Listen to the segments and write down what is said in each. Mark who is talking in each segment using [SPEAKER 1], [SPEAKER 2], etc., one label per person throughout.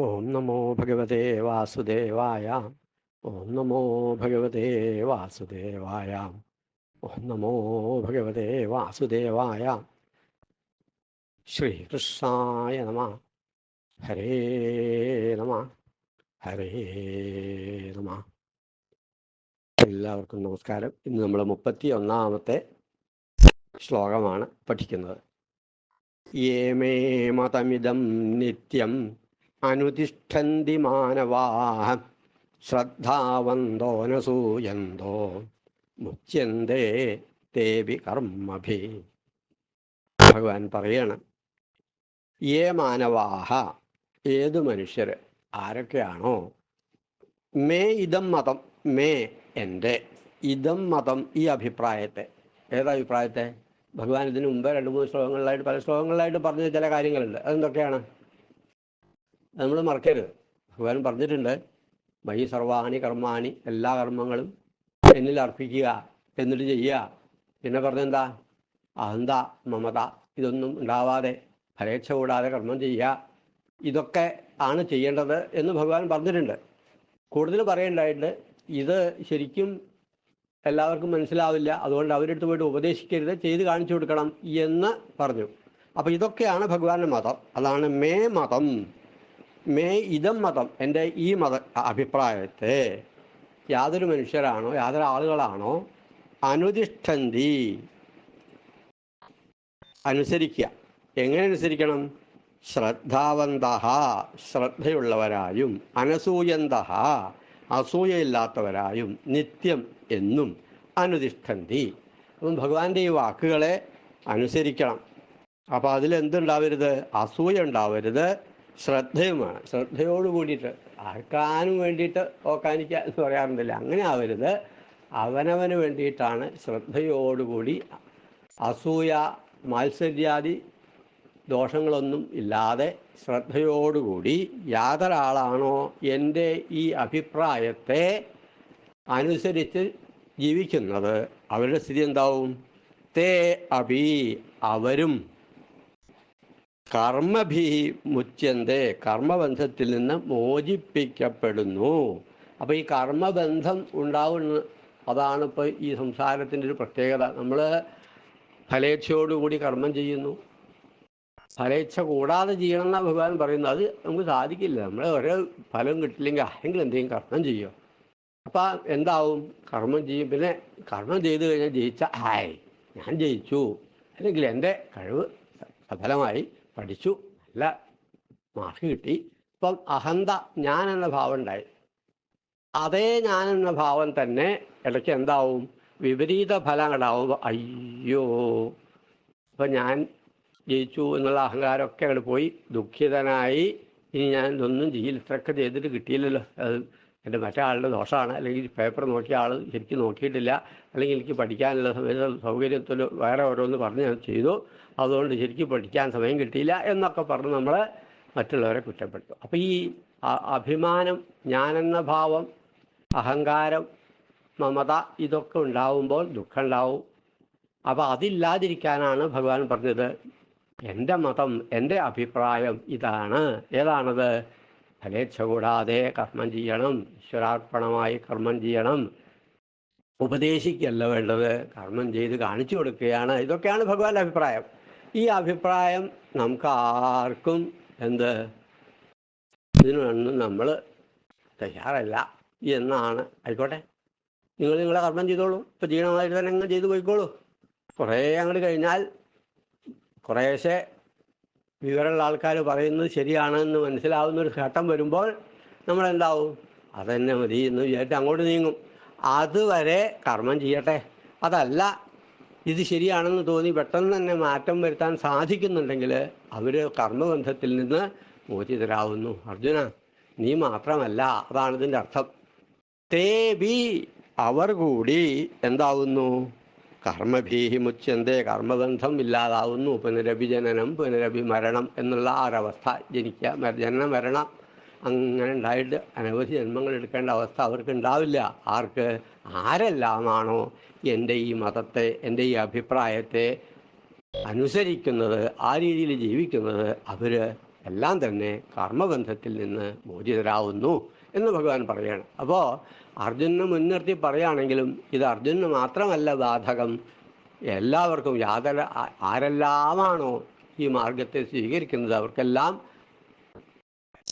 [SPEAKER 1] ഓം നമോ ഭഗവതേ വാസുദേവായ ഓം നമോ ഭഗവതേ വാസുദേവായ ഓം നമോ ഭഗവതേ വാസുദേവായ. ശ്രീകൃഷ്ണായ നമ. ഹരേ നമ. ഹരേ നമ. എല്ലാവർക്കും നമസ്കാരം. ഇന്ന് നമ്മൾ മുപ്പത്തി ഒന്നാമത്തെ ശ്ലോകമാണ് പഠിക്കുന്നത്. യേമേ മതമിതം നിത്യം അനുതിഷ്ഠന്തി മാനവാഹ. ശ്രദ്ധാവന്തോ നസൂയന്തോ മുച്യന്തേ തേവി കർമ്മഭി. ഭഗവാൻ പറയണം ഏ മാനവാഹ ഏത് മനുഷ്യർ ആരൊക്കെയാണോ? മേ ഇതം മതം മേ എന്റെ ഇതം മതം ഈ അഭിപ്രായത്തെ. ഏതഭിപ്രായത്തെ ഭഗവാൻ ഇതിനു മുമ്പ് രണ്ട് മൂന്ന് ശ്ലോകങ്ങളിലായിട്ട് പല ശ്ലോകങ്ങളിലായിട്ട് പറഞ്ഞ ചില കാര്യങ്ങളുണ്ട്. അതെന്തൊക്കെയാണ്? നമ്മൾ മറക്കരുത്. ഭഗവാൻ പറഞ്ഞിട്ടുണ്ട് മൈ സർവാണി കർമാണി എല്ലാ കർമ്മങ്ങളും എന്നിൽ അർപ്പിക്കുക എന്നിട്ട് ചെയ്യുക. പിന്നെ പറഞ്ഞെന്താ അഹന്ത മമത ഇതൊന്നും ഉണ്ടാവാതെ ഫലേച്ഛ കൂടാതെ കർമ്മം ചെയ്യുക. ഇതൊക്കെ ആണ് ചെയ്യേണ്ടത് എന്ന് ഭഗവാൻ പറഞ്ഞിട്ടുണ്ട്. കൂടുതൽ പറയേണ്ടതായിട്ട് ഇത് ശരിക്കും എല്ലാവർക്കും മനസ്സിലാവില്ല. അതുകൊണ്ട് അവരെടുത്ത് പോയിട്ട് ഉപദേശിക്കരുത് ചെയ്ത് കാണിച്ചു കൊടുക്കണം എന്ന് പറഞ്ഞു. അപ്പം ഇതൊക്കെയാണ് ഭഗവാന്റെ മതം. അതാണ് മേ മതം. മേ ഇതം മതം. എന്റെ ഈ മത അഭിപ്രായത്തെ യാതൊരു മനുഷ്യരാണോ യാതൊരു ആളുകളാണോ അനുതിഷ്ഠന്തി അനുസരിക്കുക എങ്ങനെ അനുസരിക്കണം? ശ്രദ്ധാവന്ത ശ്രദ്ധയുള്ളവരായും അനസൂയന്ത അസൂയയില്ലാത്തവരായും നിത്യം എന്നും അനുതിഷ്ഠന്തി അപ്പം ഭഗവാന്റെ ഈ വാക്കുകളെ അനുസരിക്കണം. അപ്പോൾ അതിലെന്തുണ്ടാവരുത്? അസൂയ ഉണ്ടാവരുത്. ശ്രദ്ധയുമാണ് ശ്രദ്ധയോട് കൂടിയിട്ട് ആർക്കാനും വേണ്ടിയിട്ട് ഓക്കാനിക്ക എന്ന് പറയാറുണ്ടല്ലോ. അങ്ങനെ ആവരുത്. അവനവന് വേണ്ടിയിട്ടാണ് ശ്രദ്ധയോടുകൂടി അസൂയ മാത്സര്യാദി ദോഷങ്ങളൊന്നും ഇല്ലാതെ ശ്രദ്ധയോടുകൂടി യാതൊരാളാണോ എന്റെ ഈ അഭിപ്രായത്തെ അനുസരിച്ച് ജീവിക്കുന്നത്? അവരുടെ സ്ഥിതി എന്താവും? തേ അഭി അവരും കർമ്മഭി മുച്യന്തേ കർമ്മബന്ധത്തിൽ നിന്ന് മോചിപ്പിക്കപ്പെടുന്നു. അപ്പോൾ ഈ കർമ്മബന്ധം ഉണ്ടാവുന്ന അതാണ് ഇപ്പോൾ ഈ സംസാരത്തിന്റെ ഒരു പ്രത്യേകത. നമ്മൾ ഫലേച്ഛയോടുകൂടി കർമ്മം ചെയ്യുന്നു. ഫലേച്ഛ കൂടാതെ ചെയ്യണം എന്നാണ് ഭഗവാൻ പറയുന്നത്. അത് നമുക്ക് സാധിക്കില്ല. നമ്മൾ ഒരേ ഫലം കിട്ടില്ലെങ്കിൽ ആരെങ്കിലും എന്തെങ്കിലും കർമ്മം ചെയ്യുമോ അപ്പം എന്താവും? കർമ്മം ചെയ്യും. പിന്നെ കർമ്മം ചെയ്ത് കഴിഞ്ഞാൽ ജയിച്ച ഹായ് ഞാൻ ജയിച്ചു. അല്ലെങ്കിൽ എന്റെ കഴിവ് സഫലമായി. പഠിച്ചു. നല്ല മാർക്ക് കിട്ടി. ഇപ്പം അഹന്ത ഞാൻ എന്ന ഭാവം ഉണ്ടായി അതേ ഞാൻ എന്ന ഭാവം തന്നെ ഇടയ്ക്ക് എന്താവും? വിപരീത ഫലങ്ങളാവും. അയ്യോ. ഇപ്പം ഞാൻ ജയിച്ചു എന്നുള്ള അഹങ്കാരമൊക്കെ അങ്ങോട്ട് പോയി. ദുഃഖിതനായി. ഇനി ഞാൻ ഇതൊന്നും ഇത്രയൊക്കെ ചെയ്തിട്ട് കിട്ടിയില്ലല്ലോ. അത് എന്റെ മറ്റേ ആളുടെ ദോഷമാണ്. അല്ലെങ്കിൽ പേപ്പർ നോക്കിയ ആൾ ശരിക്കും നോക്കിയിട്ടില്ല. അല്ലെങ്കിൽ എനിക്ക് പഠിക്കാനുള്ള സമയത്ത് സൗകര്യത്തിൽ വേറെ ഓരോന്ന് പറഞ്ഞ് ഞാൻ ചെയ്തു. അതുകൊണ്ട് ശരിക്കും പഠിക്കാൻ സമയം കിട്ടിയില്ല എന്നൊക്കെ പറഞ്ഞ് നമ്മൾ മറ്റുള്ളവരെ കുറ്റപ്പെട്ടു അപ്പോൾ ഈ അഭിമാനം ഞാനെന്ന ഭാവം അഹങ്കാരം മമത ഇതൊക്കെ ഉണ്ടാവുമ്പോൾ ദുഃഖം ഉണ്ടാവും. അപ്പോൾ അതില്ലാതിരിക്കാനാണ് ഭഗവാൻ പറഞ്ഞത്. എന്റെ മതം എന്റെ അഭിപ്രായം ഇതാണ്. ഏതാണത്? ഫലേച്ഛ കൂടാതെ കർമ്മം ചെയ്യണം. ഈശ്വരാർപ്പണമായി കർമ്മം ചെയ്യണം. ഉപദേശിക്കല്ല വേണ്ടത്. കർമ്മം ചെയ്ത് കാണിച്ചു കൊടുക്കുകയാണ്. ഇതൊക്കെയാണ് ഭഗവാന്റെ അഭിപ്രായം. ഈ അഭിപ്രായം നമുക്ക് ആർക്കും എന്ത് ഇതിനൊന്നും നമ്മൾ തയ്യാറല്ല എന്നാണ്. ആയിക്കോട്ടെ. നിങ്ങൾ നിങ്ങളെ കർമ്മം ചെയ്തോളൂ. ഇപ്പം ജീവനമായിട്ട് തന്നെ അങ്ങ് ചെയ്തു പോയിക്കോളൂ. കുറേ അങ്ങോട്ട് കഴിഞ്ഞാൽ കുറേശ്ശെ വിവരമുള്ള ആൾക്കാർ പറയുന്നത് ശരിയാണെന്ന് മനസ്സിലാവുന്ന ഒരു ഘട്ടം വരുമ്പോൾ നമ്മളെന്താവും? അതന്നെ മതി എന്ന് വിചാരിച്ച് അങ്ങോട്ട് നീങ്ങും. അതുവരെ കർമ്മം ചെയ്യട്ടെ. അതല്ല ഇത് ശരിയാണെന്ന് തോന്നി പെട്ടെന്ന് തന്നെ മാറ്റം വരുത്താൻ സാധിക്കുന്നുണ്ടെങ്കിൽ അവർ കർമ്മബന്ധത്തിൽ നിന്ന് മോചിതരാകുന്നു അർജുന നീ മാത്രമല്ല അതാണ് ഇതിന്റെ അർത്ഥം. തേ ബി അവർ കൂടി എന്താവുന്നു? കർമ്മഭീഹി മുച്യന്തേ കർമ്മബന്ധം ഇല്ലാതാവുന്നു. പുനരഭിജനനം പുനരഭിമരണം എന്നുള്ള ഒരവസ്ഥ ജനിക്കുക ജനന മരണം അങ്ങനെ ഉണ്ടായിട്ട് അനവധി ജന്മങ്ങൾ എടുക്കേണ്ട അവസ്ഥ അവർക്ക് ഉണ്ടാവില്ല. ആർക്ക്? ആരെല്ലാമാണോ എന്റെ ഈ മതത്തെ എന്റെ ഈ അഭിപ്രായത്തെ അനുസരിക്കുന്നത് ആ രീതിയിൽ ജീവിക്കുന്നത്? അവർ എല്ലാം തന്നെ കർമ്മബന്ധത്തിൽ നിന്ന് മോചിതരാവുന്നു എന്ന് ഭഗവാൻ പറയുകയാണ് അപ്പോൾ അർജുനനെ മുൻനിർത്തി പറയുകയാണെങ്കിലും ഇത് അർജുനന് മാത്രമല്ല ബാധകം. എല്ലാവർക്കും യാതൊരു ആരെല്ലാമാണോ ഈ മാർഗത്തെ സ്വീകരിക്കുന്നത് അവർക്കെല്ലാം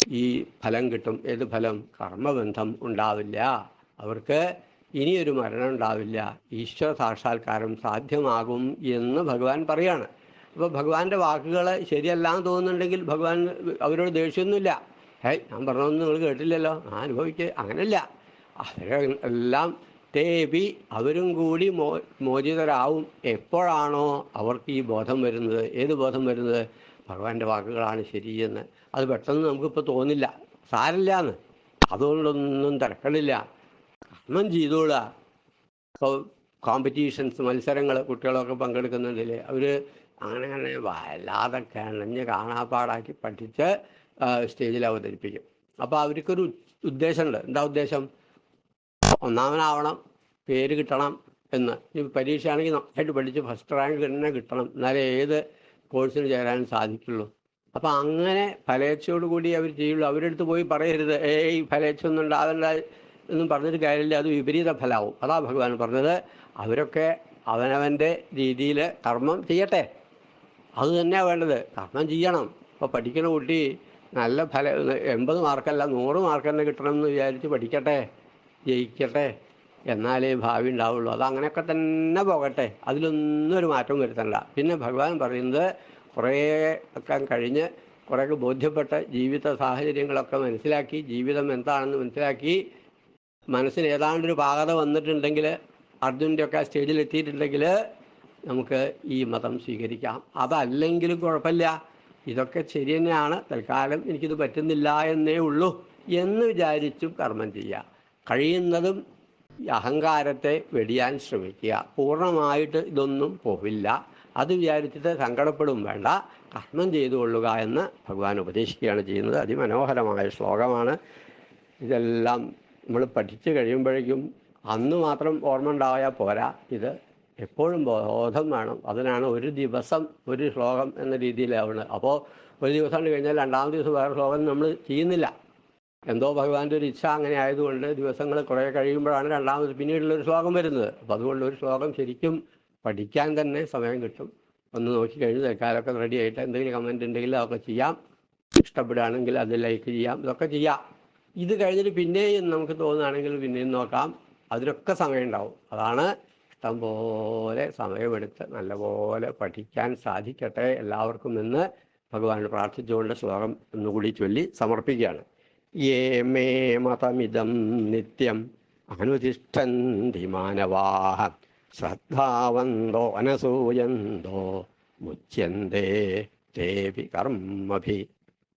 [SPEAKER 1] ഈ ഫലം കിട്ടും. ഏത് ഫലം? കർമ്മബന്ധം ഉണ്ടാവില്ല. അവർക്ക് ഇനിയൊരു മരണം ഉണ്ടാവില്ല. ഈശ്വര സാക്ഷാത്കാരം സാധ്യമാകും എന്ന് ഭഗവാൻ പറയാണ്. അപ്പോൾ ഭഗവാന്റെ വാക്കുകൾ ശരിയല്ലാന്ന് തോന്നുന്നുണ്ടെങ്കിൽ ഭഗവാൻ അവരോട് ദേഷ്യമൊന്നുമില്ല. ഹേയ് ഞാൻ പറഞ്ഞതൊന്നും നിങ്ങൾ കേട്ടില്ലല്ലോ. ആ അനുഭവിക്കുക അങ്ങനെയല്ല അവരെല്ലാം തേബി അവരും കൂടി മോ മോചിതരാവും. എപ്പോഴാണോ അവർക്ക് ഈ ബോധം വരുന്നത് ഏത് ബോധം വരുന്നത്? ഭഗവാന്റെ വാക്കുകളാണ് ശരിയെന്ന്. അത് പെട്ടെന്ന് നമുക്കിപ്പോൾ തോന്നില്ല. സാരില്ല എന്ന് അതുകൊണ്ടൊന്നും തിരക്കണില്ല കർമ്മം ചെയ്തോളുക ഇപ്പോൾ കോമ്പറ്റീഷൻസ് മത്സരങ്ങൾ കുട്ടികളൊക്കെ പങ്കെടുക്കുന്നുണ്ടല്ലേ? അവർ അങ്ങനെ അങ്ങനെ വല്ലാതെ കിണഞ്ഞ് കാണാപ്പാടാക്കി പഠിച്ച് സ്റ്റേജിൽ അവതരിപ്പിക്കും. അപ്പോൾ അവർക്കൊരു ഉദ്ദേശമുണ്ട്. എന്താ ഉദ്ദേശം? ഒന്നാമനാവണം പേര് കിട്ടണം എന്ന്. ഈ പരീക്ഷയാണെങ്കിൽ നന്നായിട്ട് പഠിച്ച് ഫസ്റ്റ് റാങ്ക് തന്നെ കിട്ടണം. എന്നാലേ ഏത് കോഴ്സിന് ചേരാൻ സാധിക്കുള്ളൂ. അപ്പം അങ്ങനെ ഫലേച്ഛയോടുകൂടി അവർ ചെയ്യുള്ളൂ. അവരെടുത്ത് പോയി പറയരുത്. ഏയ് ഫലേച്ഛ ഒന്നും ഉണ്ടാവില്ല എന്നും പറഞ്ഞിട്ട് കാര്യമില്ല. അത് വിപരീത ഫലമാവും. അതാ ഭഗവാൻ പറഞ്ഞത്. അവരൊക്കെ അവനവന്റെ രീതിയിൽ കർമ്മം ചെയ്യട്ടെ. അത് തന്നെയാണ് വേണ്ടത്. കർമ്മം ചെയ്യണം. ഇപ്പോൾ പഠിക്കുന്ന കുട്ടി നല്ല ഫല എൺപത് മാർക്കല്ല നൂറ് മാർക്ക് തന്നെ കിട്ടണം എന്ന് വിചാരിച്ച് പഠിക്കട്ടെ. ജയിക്കട്ടെ. എന്നാലേ ഭാവി ഉണ്ടാവുള്ളൂ. അതങ്ങനെയൊക്കെ തന്നെ പോകട്ടെ. അതിലൊന്നും ഒരു മാറ്റവും വരുത്തണ്ട. പിന്നെ ഭഗവാൻ പറയുന്നത് കുറേ ഒക്കെ കഴിഞ്ഞ് കുറേയൊക്കെ ബോധ്യപ്പെട്ട ജീവിത സാഹചര്യങ്ങളൊക്കെ മനസ്സിലാക്കി ജീവിതം എന്താണെന്ന് മനസ്സിലാക്കി മനസ്സിന് ഏതാണ്ടൊരു പാകത വന്നിട്ടുണ്ടെങ്കിൽ അർജുന്റെ ഒക്കെ സ്റ്റേജിൽ എത്തിയിട്ടുണ്ടെങ്കിൽ നമുക്ക് ഈ മതം സ്വീകരിക്കാം. അതല്ലെങ്കിലും കുഴപ്പമില്ല. ഇതൊക്കെ ശരി തന്നെയാണ്. തൽക്കാലം എനിക്കിത് പറ്റുന്നില്ല എന്നേ ഉള്ളൂ എന്ന് വിചാരിച്ചും കർമ്മം ചെയ്യുക കഴിയുന്നതും അഹങ്കാരത്തെ വെടിയാൻ ശ്രമിക്കുക. പൂർണമായിട്ട് ഇതൊന്നും പോവില്ല. അത് വിചാരിച്ചിട്ട് സങ്കടപ്പെടും വേണ്ട. കർമ്മം ചെയ്തു കൊള്ളുക എന്ന് ഭഗവാൻ ഉപദേശിക്കുകയാണ് ചെയ്യുന്നത്. അതിമനോഹരമായ ശ്ലോകമാണ്. ഇതെല്ലാം നമ്മൾ പഠിച്ചു കഴിയുമ്പോഴേക്കും അന്ന് മാത്രം ഓർമ്മ ഉണ്ടായാൽ പോരാ. ഇത് എപ്പോഴും ബോധം വേണം. അതിനാണ് ഒരു ദിവസം ഒരു ശ്ലോകം എന്ന രീതിയിലാവുന്നത് അപ്പോൾ ഒരു ദിവസം കഴിഞ്ഞാൽ രണ്ടാമത്തെ ദിവസം വേറെ ശ്ലോകം നമ്മൾ ചെയ്യുന്നില്ല. എന്തോ ഭഗവാന്റെ ഒരു ഇച്ഛ അങ്ങനെ ആയതുകൊണ്ട് ദിവസങ്ങൾ കുറേ കഴിയുമ്പോഴാണ് രണ്ടാമത് പിന്നീടുള്ള ഒരു ശ്ലോകം വരുന്നത്. അപ്പം അതുകൊണ്ട് ഒരു ശ്ലോകം ശരിക്കും പഠിക്കാൻ തന്നെ സമയം കിട്ടും. ഒന്ന് നോക്കി കഴിഞ്ഞ് തൽക്കാലമൊക്കെ റെഡി ആയിട്ട് എന്തെങ്കിലും കമന്റ് ഉണ്ടെങ്കിൽ അതൊക്കെ ചെയ്യാം. ഇഷ്ടപ്പെടുകയാണെങ്കിൽ അത് ലൈക്ക് ചെയ്യാം. ഇതൊക്കെ ചെയ്യാം. ഇത് കഴിഞ്ഞിട്ട് പിന്നെയും നമുക്ക് തോന്നുകയാണെങ്കിൽ പിന്നെയും നോക്കാം. അതിനൊക്കെ സമയം ഉണ്ടാവും. അതാണ് ഇഷ്ടം പോലെ സമയമെടുത്ത് നല്ലപോലെ പഠിക്കാൻ സാധിക്കട്ടെ എല്ലാവർക്കും എന്ന് ഭഗവാൻ പ്രാർത്ഥിച്ചുകൊണ്ട് ശ്ലോകം ഒന്നുകൂടി ചൊല്ലി സമർപ്പിക്കുകയാണ്. യേ മേ മതമിതം നിത്യം അനുതിഷ്ഠന്തി മാനവാഹ ശ്രദ്ധാവന്തോ അനസൂയന്തോ മുച്യന്തേ ദേവി കർമ്മഭി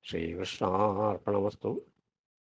[SPEAKER 1] ശ്രീകൃഷ്ണാർപ്പണമസ്തു